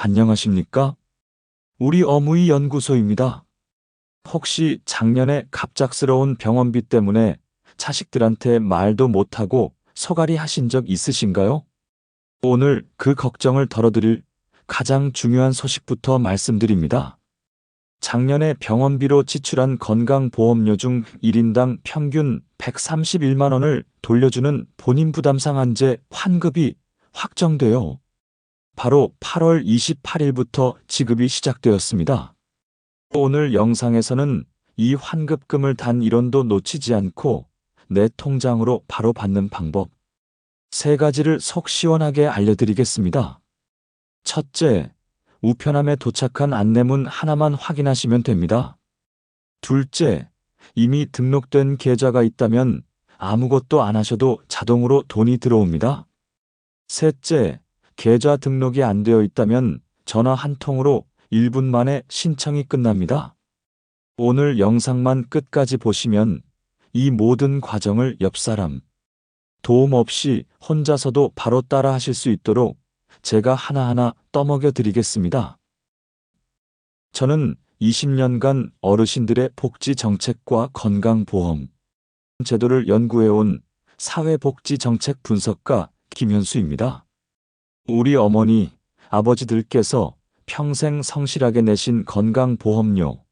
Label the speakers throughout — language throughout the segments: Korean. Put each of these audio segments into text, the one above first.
Speaker 1: 안녕하십니까? 우리 어무이 연구소입니다. 혹시 작년에 갑작스러운 병원비 때문에 자식들한테 말도 못하고 서갈이 하신 적 있으신가요? 오늘 그 걱정을 덜어드릴 가장 중요한 소식부터 말씀드립니다. 작년에 병원비로 지출한 건강보험료 중 1인당 평균 131만 원을 돌려주는 본인 부담 상 한제 환급이 확정되어 바로 8월 28일부터 지급이 시작되었습니다. 오늘 영상에서는 이 환급금을 단 1원도 놓치지 않고 내 통장으로 바로 받는 방법 세 가지를 속 시원하게 알려드리겠습니다. 첫째, 우편함에 도착한 안내문 하나만 확인하시면 됩니다. 둘째, 이미 등록된 계좌가 있다면 아무것도 안 하셔도 자동으로 돈이 들어옵니다. 셋째, 계좌 등록이 안 되어 있다면 전화 한 통으로 1분 만에 신청이 끝납니다. 오늘 영상만 끝까지 보시면 이 모든 과정을 옆 사람, 도움 없이 혼자서도 바로 따라 하실 수 있도록 제가 하나하나 떠먹여 드리겠습니다. 저는 20년간 어르신들의 복지 정책과 건강보험 제도를 연구해온 사회복지 정책 분석가 김현수입니다. 우리 어머니, 아버지들께서 평생 성실하게 내신 건강보험료,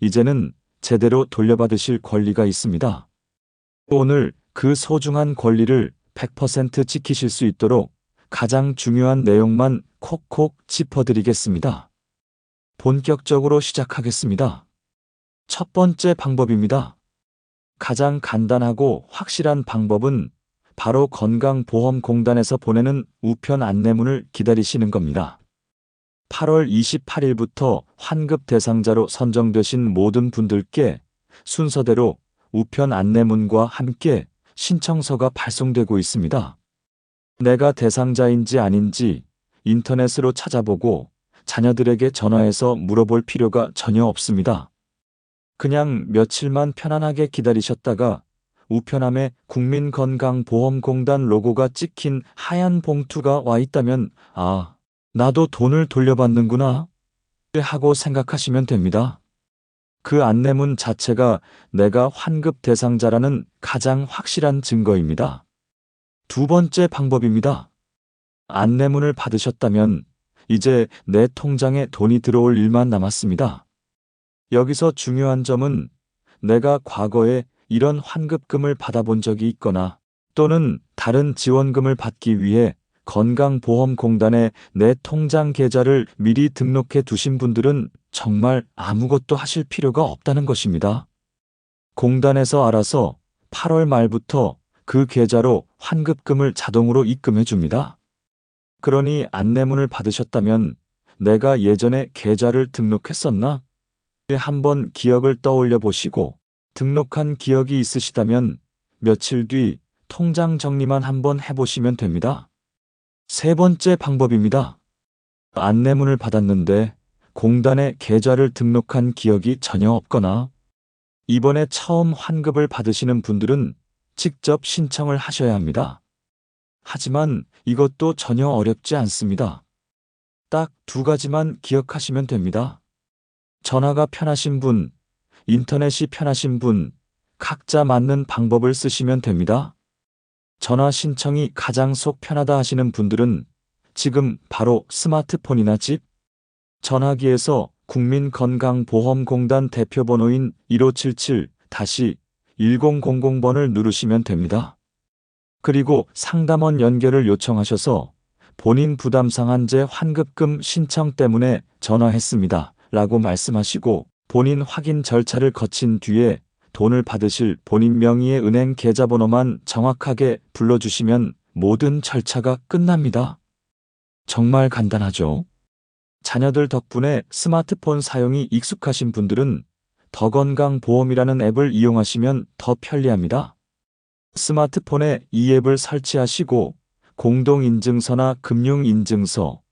Speaker 1: 이제는 제대로 돌려받으실 권리가 있습니다. 오늘 그 소중한 권리를 100% 지키실 수 있도록 가장 중요한 내용만 콕콕 짚어드리겠습니다. 본격적으로 시작하겠습니다. 첫 번째 방법입니다. 가장 간단하고 확실한 방법은 바로 건강보험공단에서 보내는 우편 안내문을 기다리시는 겁니다. 8월 28일부터 환급 대상자로 선정되신 모든 분들께 순서대로 우편 안내문과 함께 신청서가 발송되고 있습니다. 내가 대상자인지 아닌지 인터넷으로 찾아보고 자녀들에게 전화해서 물어볼 필요가 전혀 없습니다. 그냥 며칠만 편안하게 기다리셨다가 우편함에 국민건강보험공단 로고가 찍힌 하얀 봉투가 와 있다면 아, 나도 돈을 돌려받는구나 하고 생각하시면 됩니다. 그 안내문 자체가 내가 환급 대상자라는 가장 확실한 증거입니다. 두 번째 방법입니다. 안내문을 받으셨다면 이제 내 통장에 돈이 들어올 일만 남았습니다. 여기서 중요한 점은 내가 과거에 이런 환급금을 받아본 적이 있거나 또는 다른 지원금을 받기 위해 건강보험공단에 내 통장 계좌를 미리 등록해 두신 분들은 정말 아무것도 하실 필요가 없다는 것입니다. 공단에서 알아서 8월 말부터 그 계좌로 환급금을 자동으로 입금해 줍니다. 그러니 안내문을 받으셨다면 내가 예전에 계좌를 등록했었나? 한번 기억을 떠올려 보시고 등록한 기억이 있으시다면 며칠 뒤 통장 정리만 한번 해보시면 됩니다. 세 번째 방법입니다. 안내문을 받았는데 공단에 계좌를 등록한 기억이 전혀 없거나 이번에 처음 환급을 받으시는 분들은 직접 신청을 하셔야 합니다. 하지만 이것도 전혀 어렵지 않습니다. 딱 두 가지만 기억하시면 됩니다. 전화가 편하신 분, 인터넷이 편하신 분, 각자 맞는 방법을 쓰시면 됩니다. 전화 신청이 가장 속 편하다 하시는 분들은 지금 바로 스마트폰이나 집, 전화기에서 국민건강보험공단 대표번호인 1577-1000번을 누르시면 됩니다. 그리고 상담원 연결을 요청하셔서 본인 부담 상한제 환급금 신청 때문에 전화했습니다. 라고 말씀하시고 본인 확인 절차를 거친 뒤에 돈을 받으실 본인 명의의 은행 계좌번호만 정확하게 불러주시면 모든 절차가 끝납니다. 정말 간단하죠? 자녀들 덕분에 스마트폰 사용이 익숙하신 분들은 더건강보험이라는 앱을 이용하시면 더 편리합니다. 스마트폰에 이 앱을 설치하시고 공동인증서나 금융인증서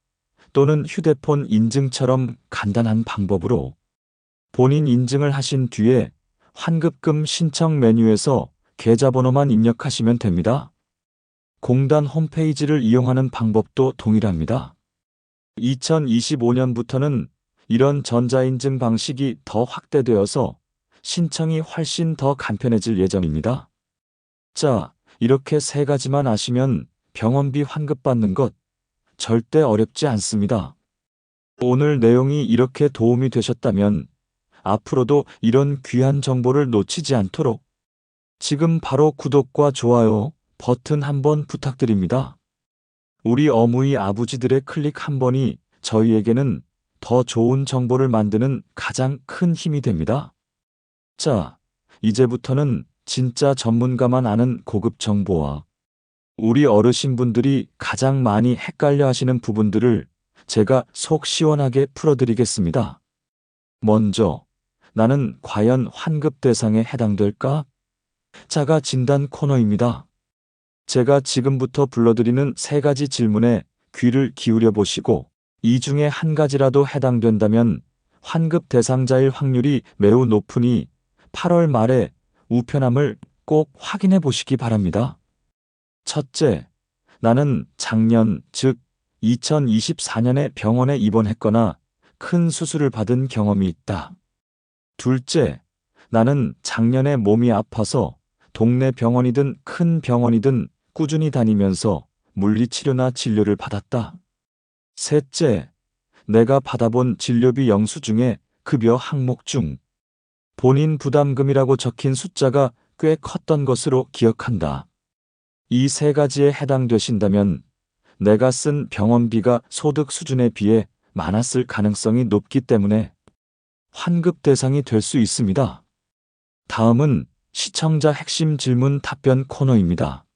Speaker 1: 또는 휴대폰 인증처럼 간단한 방법으로 본인 인증을 하신 뒤에 환급금 신청 메뉴에서 계좌번호만 입력하시면 됩니다. 공단 홈페이지를 이용하는 방법도 동일합니다. 2025년부터는 이런 전자인증 방식이 더 확대되어서 신청이 훨씬 더 간편해질 예정입니다. 자, 이렇게 세 가지만 아시면 병원비 환급받는 것 절대 어렵지 않습니다. 오늘 내용이 이렇게 도움이 되셨다면 앞으로도 이런 귀한 정보를 놓치지 않도록 지금 바로 구독과 좋아요 버튼 한번 부탁드립니다. 우리 어무이 아버지들의 클릭 한 번이 저희에게는 더 좋은 정보를 만드는 가장 큰 힘이 됩니다. 자, 이제부터는 진짜 전문가만 아는 고급 정보와 우리 어르신분들이 가장 많이 헷갈려 하시는 부분들을 제가 속 시원하게 풀어드리겠습니다. 먼저, 나는 과연 환급 대상에 해당될까? 자가 진단 코너입니다. 제가 지금부터 불러드리는 세 가지 질문에 귀를 기울여 보시고 이 중에 한 가지라도 해당된다면 환급 대상자일 확률이 매우 높으니 8월 말에 우편함을 꼭 확인해 보시기 바랍니다. 첫째, 나는 작년, 즉 2024년에 병원에 입원했거나 큰 수술을 받은 경험이 있다. 둘째, 나는 작년에 몸이 아파서 동네 병원이든 큰 병원이든 꾸준히 다니면서 물리치료나 진료를 받았다. 셋째, 내가 받아본 진료비 영수 중에 급여 항목 중 본인 부담금이라고 적힌 숫자가 꽤 컸던 것으로 기억한다. 이 세 가지에 해당되신다면 내가 쓴 병원비가 소득 수준에 비해 많았을 가능성이 높기 때문에 환급 대상이 될 수 있습니다. 다음은 시청자 핵심 질문 답변 코너입니다.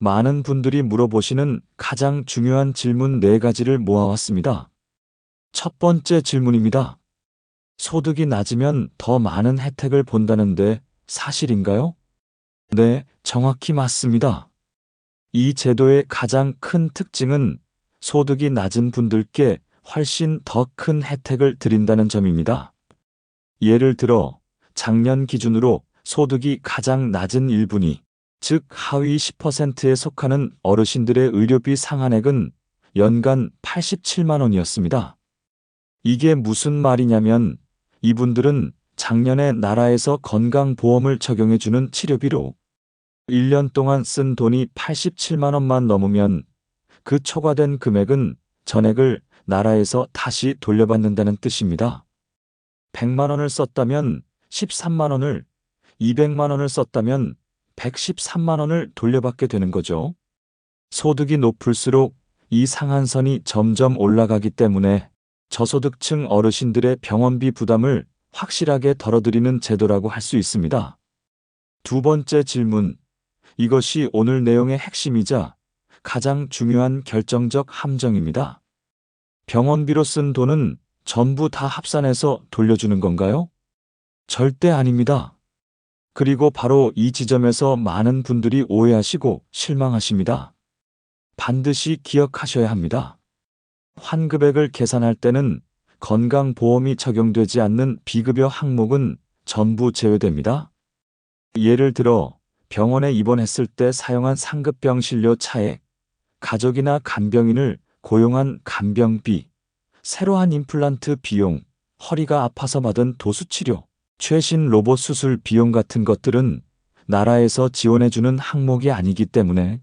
Speaker 1: 많은 분들이 물어보시는 가장 중요한 질문 네 가지를 모아왔습니다. 첫 번째 질문입니다. 소득이 낮으면 더 많은 혜택을 본다는데 사실인가요? 네, 정확히 맞습니다. 이 제도의 가장 큰 특징은 소득이 낮은 분들께 훨씬 더 큰 혜택을 드린다는 점입니다. 예를 들어 작년 기준으로 소득이 가장 낮은 1분위, 즉 하위 10%에 속하는 어르신들의 의료비 상한액은 연간 87만 원이었습니다. 이게 무슨 말이냐면 이분들은 작년에 나라에서 건강보험을 적용해주는 치료비로 1년 동안 쓴 돈이 87만 원만 넘으면 그 초과된 금액은 전액을 나라에서 다시 돌려받는다는 뜻입니다. 100만 원을 썼다면 13만 원을, 200만 원을 썼다면 113만 원을 돌려받게 되는 거죠. 소득이 높을수록 이 상한선이 점점 올라가기 때문에 저소득층 어르신들의 병원비 부담을 확실하게 덜어드리는 제도라고 할 수 있습니다. 두 번째 질문. 이것이 오늘 내용의 핵심이자 가장 중요한 결정적 함정입니다. 병원비로 쓴 돈은 전부 다 합산해서 돌려주는 건가요? 절대 아닙니다. 그리고 바로 이 지점에서 많은 분들이 오해하시고 실망하십니다. 반드시 기억하셔야 합니다. 환급액을 계산할 때는 건강보험이 적용되지 않는 비급여 항목은 전부 제외됩니다. 예를 들어 병원에 입원했을 때 사용한 상급병 진료 차액, 가족이나 간병인을 고용한 간병비, 새로 한 임플란트 비용, 허리가 아파서 받은 도수치료, 최신 로봇 수술 비용 같은 것들은 나라에서 지원해주는 항목이 아니기 때문에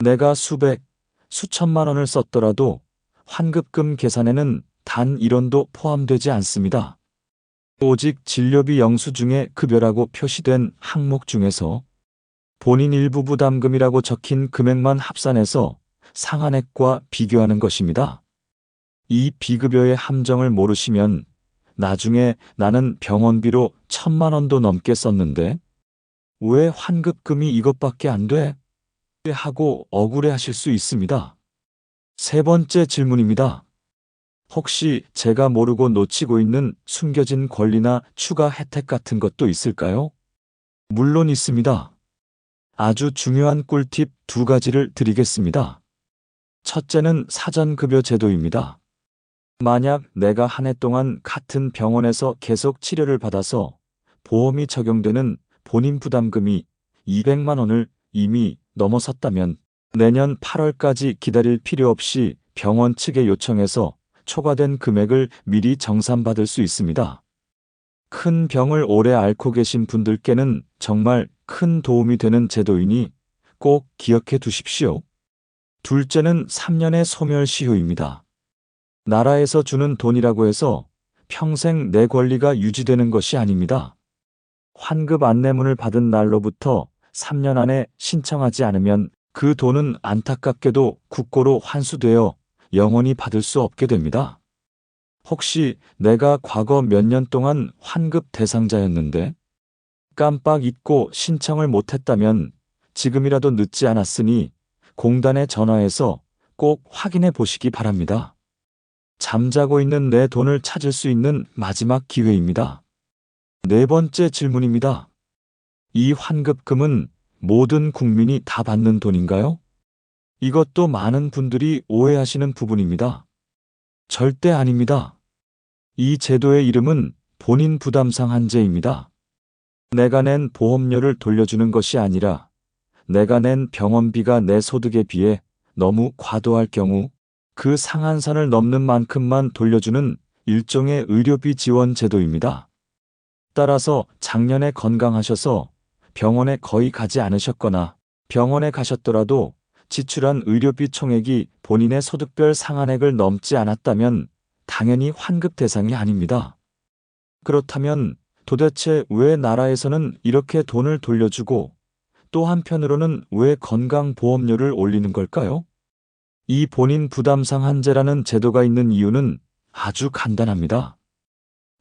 Speaker 1: 내가 수백, 수천만 원을 썼더라도 환급금 계산에는 단 1원도 포함되지 않습니다. 오직 진료비 영수증에 급여라고 표시된 항목 중에서 본인 일부 부담금이라고 적힌 금액만 합산해서 상한액과 비교하는 것입니다. 이 비급여의 함정을 모르시면 나중에 나는 병원비로 천만 원도 넘게 썼는데 왜 환급금이 이것밖에 안 돼? 하고 억울해 하실 수 있습니다. 세 번째 질문입니다. 혹시 제가 모르고 놓치고 있는 숨겨진 권리나 추가 혜택 같은 것도 있을까요? 물론 있습니다. 아주 중요한 꿀팁 두 가지를 드리겠습니다. 첫째는 사전급여 제도입니다. 만약 내가 한 해 동안 같은 병원에서 계속 치료를 받아서 보험이 적용되는 본인 부담금이 200만 원을 이미 넘어섰다면 내년 8월까지 기다릴 필요 없이 병원 측에 요청해서 초과된 금액을 미리 정산받을 수 있습니다. 큰 병을 오래 앓고 계신 분들께는 정말 큰 도움이 되는 제도이니 꼭 기억해 두십시오. 둘째는 3년의 소멸시효입니다. 나라에서 주는 돈이라고 해서 평생 내 권리가 유지되는 것이 아닙니다. 환급 안내문을 받은 날로부터 3년 안에 신청하지 않으면 그 돈은 안타깝게도 국고로 환수되어 영원히 받을 수 없게 됩니다. 혹시 내가 과거 몇 년 동안 환급 대상자였는데 깜빡 잊고 신청을 못했다면 지금이라도 늦지 않았으니 공단에 전화해서 꼭 확인해 보시기 바랍니다. 잠자고 있는 내 돈을 찾을 수 있는 마지막 기회입니다. 네 번째 질문입니다. 이 환급금은 모든 국민이 다 받는 돈인가요? 이것도 많은 분들이 오해하시는 부분입니다. 절대 아닙니다. 이 제도의 이름은 본인 부담상 한제입니다. 내가 낸 보험료를 돌려주는 것이 아니라 내가 낸 병원비가 내 소득에 비해 너무 과도할 경우 그 상한선을 넘는 만큼만 돌려주는 일종의 의료비 지원 제도입니다. 따라서 작년에 건강하셔서 병원에 거의 가지 않으셨거나 병원에 가셨더라도 지출한 의료비 총액이 본인의 소득별 상한액을 넘지 않았다면 당연히 환급 대상이 아닙니다. 그렇다면 도대체 왜 나라에서는 이렇게 돈을 돌려주고 또 한편으로는 왜 건강보험료를 올리는 걸까요? 이 본인 부담상 한제라는 제도가 있는 이유는 아주 간단합니다.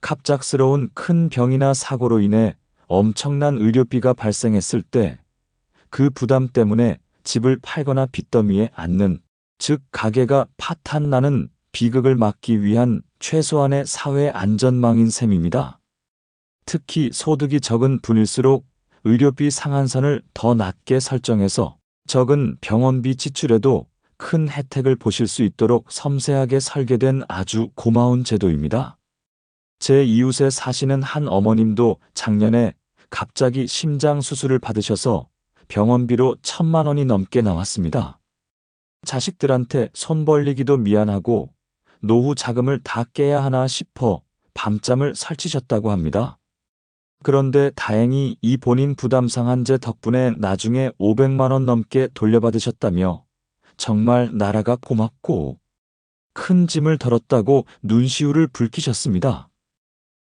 Speaker 1: 갑작스러운 큰 병이나 사고로 인해 엄청난 의료비가 발생했을 때 그 부담 때문에 집을 팔거나 빚더미에 앉는, 즉 가게가 파탄 나는 비극을 막기 위한 최소한의 사회 안전망인 셈입니다. 특히 소득이 적은 분일수록 의료비 상한선을 더 낮게 설정해서 적은 병원비 지출에도 큰 혜택을 보실 수 있도록 섬세하게 설계된 아주 고마운 제도입니다. 제 이웃에 사시는 한 어머님도 작년에 갑자기 심장 수술을 받으셔서 병원비로 천만 원이 넘게 나왔습니다. 자식들한테 손 벌리기도 미안하고 노후 자금을 다 깨야 하나 싶어 밤잠을 설치셨다고 합니다. 그런데 다행히 이 본인 부담 상한제 덕분에 나중에 500만 원 넘게 돌려받으셨다며 정말 나라가 고맙고 큰 짐을 덜었다고 눈시울을 붉히셨습니다.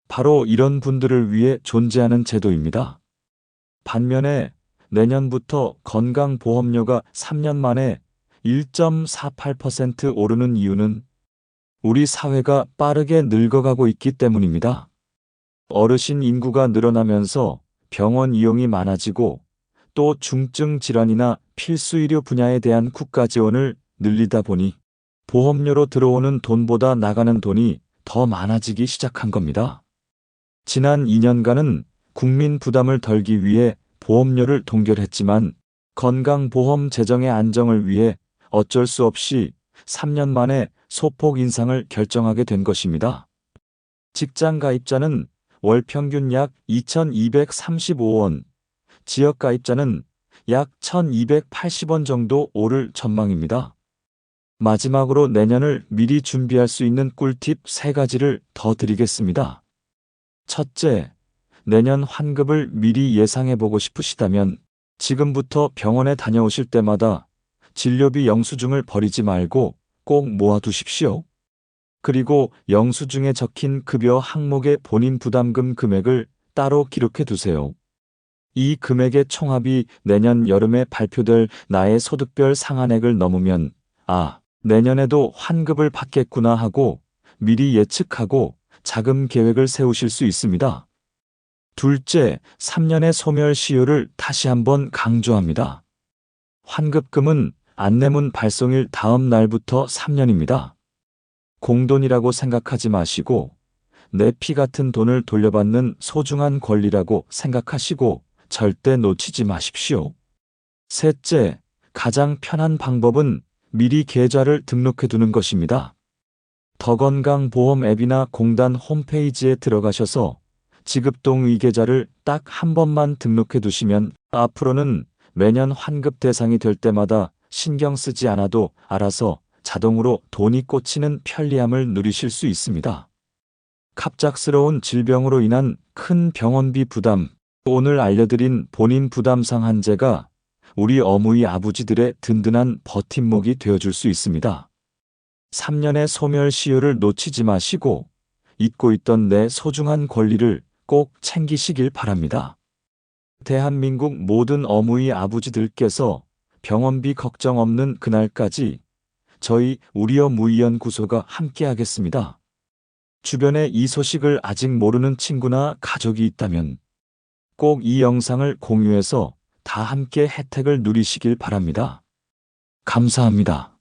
Speaker 1: 바로 이런 분들을 위해 존재하는 제도입니다. 반면에 내년부터 건강보험료가 3년 만에 1.48% 오르는 이유는 우리 사회가 빠르게 늙어가고 있기 때문입니다. 어르신 인구가 늘어나면서 병원 이용이 많아지고 또 중증 질환이나 필수 의료 분야에 대한 국가 지원을 늘리다 보니 보험료로 들어오는 돈보다 나가는 돈이 더 많아지기 시작한 겁니다. 지난 2년간은 국민 부담을 덜기 위해 보험료를 동결했지만 건강보험 재정의 안정을 위해 어쩔 수 없이 3년 만에 소폭 인상을 결정하게 된 것입니다. 직장 가입자는 월 평균 약 2,235원, 지역 가입자는 약 1,280원 정도 오를 전망입니다. 마지막으로 내년을 미리 준비할 수 있는 꿀팁 3가지를 더 드리겠습니다. 첫째, 내년 환급을 미리 예상해 보고 싶으시다면 지금부터 병원에 다녀오실 때마다 진료비 영수증을 버리지 말고 꼭 모아두십시오. 그리고 영수증에 적힌 급여 항목의 본인 부담금 금액을 따로 기록해 두세요. 이 금액의 총합이 내년 여름에 발표될 나의 소득별 상한액을 넘으면 아, 내년에도 환급을 받겠구나 하고 미리 예측하고 자금 계획을 세우실 수 있습니다. 둘째, 3년의 소멸 시효를 다시 한번 강조합니다. 환급금은 안내문 발송일 다음 날부터 3년입니다. 공돈이라고 생각하지 마시고 내 피 같은 돈을 돌려받는 소중한 권리라고 생각하시고 절대 놓치지 마십시오. 셋째, 가장 편한 방법은 미리 계좌를 등록해 두는 것입니다. 더건강보험 앱이나 공단 홈페이지에 들어가셔서 지급동의 계좌를 딱 한 번만 등록해 두시면 앞으로는 매년 환급 대상이 될 때마다 신경 쓰지 않아도 알아서 자동으로 돈이 꽂히는 편리함을 누리실 수 있습니다. 갑작스러운 질병으로 인한 큰 병원비 부담, 오늘 알려드린 본인 부담 상한제가 우리 어머니 아버지들의 든든한 버팀목이 되어줄 수 있습니다. 3년의 소멸 시효를 놓치지 마시고 잊고 있던 내 소중한 권리를 꼭 챙기시길 바랍니다. 대한민국 모든 어머니 아버지들께서 병원비 걱정 없는 그날까지 저희 우리어 무의연구소가 함께하겠습니다. 주변에 이 소식을 아직 모르는 친구나 가족이 있다면 꼭 이 영상을 공유해서 다 함께 혜택을 누리시길 바랍니다. 감사합니다.